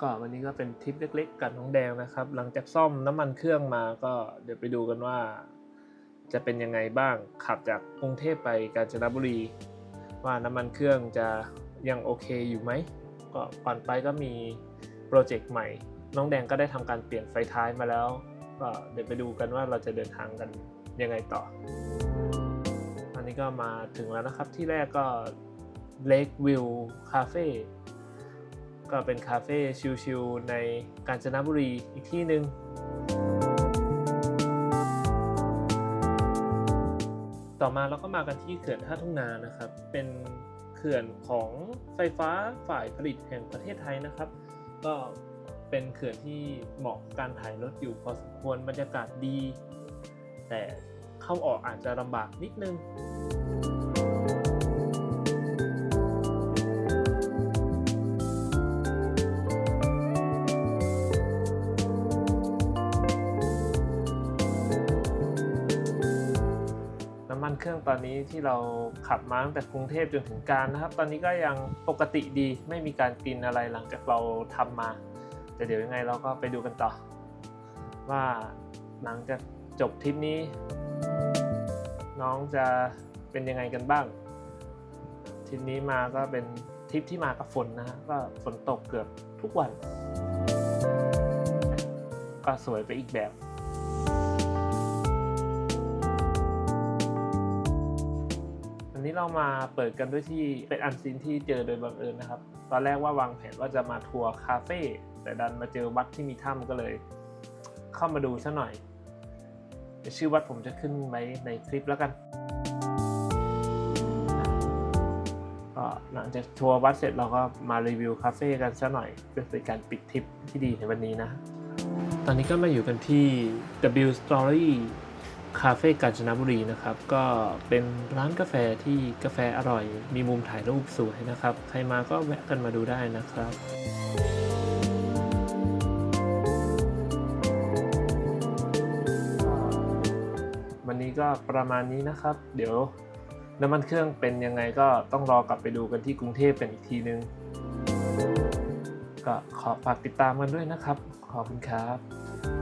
ก็วันนี้ก็เป็นทริปเล็กๆ กับน้องแดงนะครับ หลังจากซ่อมน้ำมันเครื่องมาก็เดี๋ยวไปดูกันว่า จะเป็นยังไงบ้างขับจากกรุงเทพไปกาญจนบุรี ว่าน้ำมันเครื่องจะยังโอเคอยู่ไหมก็ก่อนไปก็มีโปรเจกต์ใหม่ น้องแดงก็ได้ทำการเปลี่ยนไฟท้ายมาแล้ว ก็เดี๋ยวไปดูกันว่าเราจะเดินทางกันยังไงต่ออันนี้ก็มาถึงแล้วนะครับที่แรกก็ Lake View Cafe ก็เป็นคาเฟ่ชิลๆในกาญจนบุรีอีกที่หนึ่งต่อมาเราก็มากันที่เขื่อนท่าทุ่งนานะครับ เป็นเขื่อนของไฟฟ้าฝ่ายผลิตแห่งประเทศไทยนะครับ ก็เป็นเขื่อนที่เหมาะการถ่ายรถอยู่พอสมควรบรรยากาศดี แต่เข้าออกอาจจะลำบากนิดนึง มันเครื่องตอนนี้ที่เราขับมาตั้งแต่กรุงเทพจนถึงการนะครับ ตอนนี้ก็ยังปกติดีไม่มีการกินอะไรหลังจากเราทำมา แต่เดี๋ยวยังไงเราก็ไปดูกันต่อ ว่าหลังจากจบทริปนี้ น้องจะเป็นยังไงกันบ้างทริปนี้มาก็เป็นทริปที่มากับฝนนะฮะก็ฝนตกเกือบทุกวัน ก็สวยไปอีกแบบ เรามาเปิดกันด้วยที่เป็นอันซีนที่เจอโดยบังเอิญนะครับ ตอนแรกว่าวางแผนว่าจะมาทัวร์คาเฟ่แต่ดันมาเจอวัดที่มีถ้ำก็เลย เข้ามาดูซะหน่อยชื่อวัดผมจะขึ้นไว้ในคลิปแล้วกันก็หลังจากทัวร์วัดเสร็จเราก็มารีวิวคาเฟ่กันซะหน่อยเพื่อเป็นการปิดทริปที่ดีในวันนี้นะ ตอนนี้ก็มาอยู่กันที่ W Story คาเฟ่กาญจนบุรีนะครับ ก็เป็นร้านกาแฟที่กาแฟอร่อย มีมุมถ่ายรูปสวยนะครับ ใครมาก็แวะกันมาดูได้นะครับวันนี้ก็ประมาณนี้นะครับ เดี๋ยวน้ำมันเครื่องเป็นยังไงก็ต้องรอกลับไปดูกันที่กรุงเทพเป็นอีกทีนึง ก็ขอฝากติดตามกันด้วยนะครับ ขอบคุณครับ